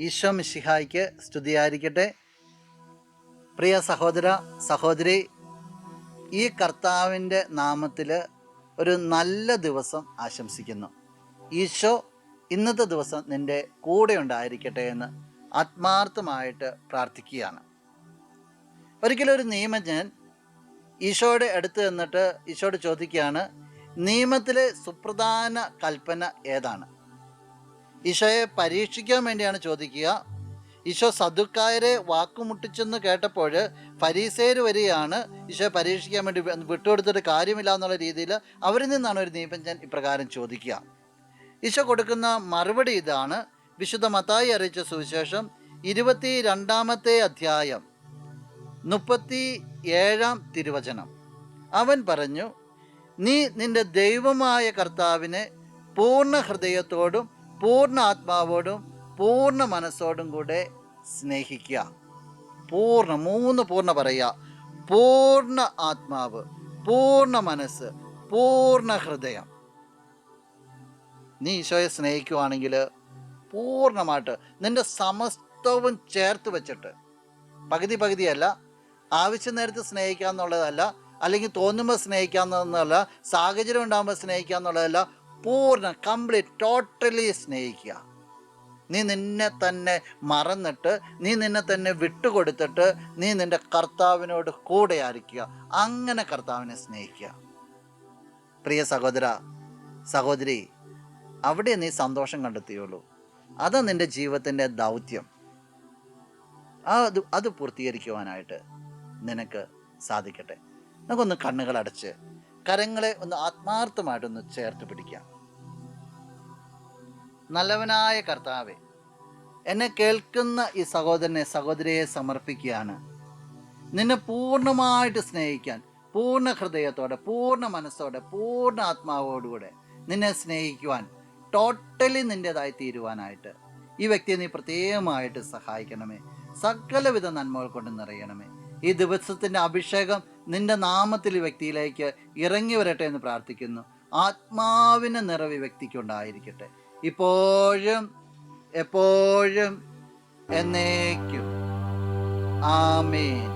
ഈശോ മിശിഹായ്ക്ക് സ്തുതിയായിരിക്കട്ടെ. പ്രിയ സഹോദര സഹോദരി ഈ കർത്താവിന്റെ നാമത്തിൽ ഒരു നല്ല ദിവസം ആശംസിക്കുന്നു. ഈശോ ഇന്നത്തെ ദിവസം നിന്റെ കൂടെ ഉണ്ടായിരിക്കട്ടെ എന്ന് ആത്മാർത്ഥമായിട്ട് പ്രാർത്ഥിക്കുകയാണ്. ഒരിക്കലും ഒരു നിയമജ്ഞൻ ഈശോയുടെ അടുത്ത് നിന്നിട്ട് ഈശോയോട് ചോദിക്കുകയാണ് നിയമത്തിലെ സുപ്രധാന കൽപ്പന ഏതാണ്? ഈശോയെ പരീക്ഷിക്കാൻ വേണ്ടിയാണ് ചോദിക്കുക. ഈശോ സദുക്കായരെ വാക്കുമുട്ടിച്ചെന്ന് കേട്ടപ്പോൾ ഫരീസേർ വരികയാണ് ഈശോയെ പരീക്ഷിക്കാൻ വേണ്ടി വിട്ടുകൊടുത്തിട്ട് കാര്യമില്ല എന്നുള്ള രീതിയിൽ അവരിൽ നിന്നാണ് ഒരു നീപഞ്ചൻ ഇപ്രകാരം ചോദിക്കുക. ഈശോ കൊടുക്കുന്ന മറുപടി ഇതാണ്. വിശുദ്ധ മത്തായി അറിയിച്ച സുവിശേഷം ഇരുപത്തി രണ്ടാമത്തെ അധ്യായം മുപ്പത്തി ഏഴാം തിരുവചനം. അവൻ പറഞ്ഞു നീ നിന്റെ ദൈവമായ കർത്താവിനെ പൂർണ ഹൃദയത്തോടും പൂർണ ആത്മാവോടും പൂർണ മനസ്സോടും കൂടെ സ്നേഹിക്കുക. പൂർണ മൂന്ന് പൂർണ പറയുക. പൂർണ ആത്മാവ് പൂർണ മനസ്സ് പൂർണ ഹൃദയം. നീ ഈശോയെ സ്നേഹിക്കുവാണെങ്കിൽ പൂർണമായിട്ട് നിന്റെ സമസ്തവും ചേർത്ത് വെച്ചിട്ട് പകുതി പകുതിയല്ല ആവശ്യം നേരത്ത് സ്നേഹിക്കുക എന്നുള്ളതല്ല അല്ലെങ്കിൽ തോന്നുമ്പോൾ സ്നേഹിക്കുക സാഹചര്യം ഉണ്ടാകുമ്പോൾ സ്നേഹിക്കുക എന്നുള്ളതല്ല പൂർണ കംപ്ലീറ്റ് ടോട്ടലി സ്നേഹിക്കുക. നീ നിന്നെ തന്നെ മറന്നിട്ട് നീ നിന്നെ തന്നെ വിട്ടുകൊടുത്തിട്ട് നീ നിന്റെ കർത്താവിനോട് കൂടെ ആയിരിക്കുക. അങ്ങനെ കർത്താവിനെ സ്നേഹിക്കുക. പ്രിയ സഹോദര സഹോദരി അവിടെ നീ സന്തോഷം കണ്ടെത്തിയുള്ളൂ. അത് നിന്റെ ജീവിതത്തിന്റെ ദൗത്യം. അത് അത് പൂർത്തീകരിക്കുവാനായിട്ട് നിനക്ക് സാധിക്കട്ടെ. നമുക്കൊന്ന് കണ്ണുകൾ അടച്ച് കരങ്ങളെ ഒന്ന് ആത്മാർത്ഥമായിട്ടൊന്ന് ചേർത്ത് പിടിക്കാം. നല്ലവനായ കർത്താവെ എന്നെ കേൾക്കുന്ന ഈ സഹോദരനെ സഹോദരിയെ സമർപ്പിക്കുകയാണ്. നിന്നെ പൂർണമായിട്ട് സ്നേഹിക്കാൻ പൂർണ ഹൃദയത്തോടെ പൂർണ മനസ്സോടെ പൂർണ ആത്മാവോടുകൂടെ നിന്നെ സ്നേഹിക്കുവാൻ ടോട്ടലി നിന്റെതായി തീരുവാനായിട്ട് ഈ വ്യക്തിയെ നീ പ്രത്യേകമായിട്ട് സഹായിക്കണമേ. സകലവിധ നന്മകൾ കൊണ്ട് നിറയണമേ. ഈ ദിവസത്തിന്റെ അഭിഷേകം നിന്റെ നാമത്തിൽ വ്യക്തിയിലേക്ക് ഇറങ്ങി വരട്ടെ എന്ന് പ്രാർത്ഥിക്കുന്നു. ആത്മാവിന്റെ നിറവ് വ്യക്തിക്കുണ്ടായിരിക്കട്ടെ ഇപ്പോഴും എപ്പോഴും എന്നേക്കും. ആമേൻ.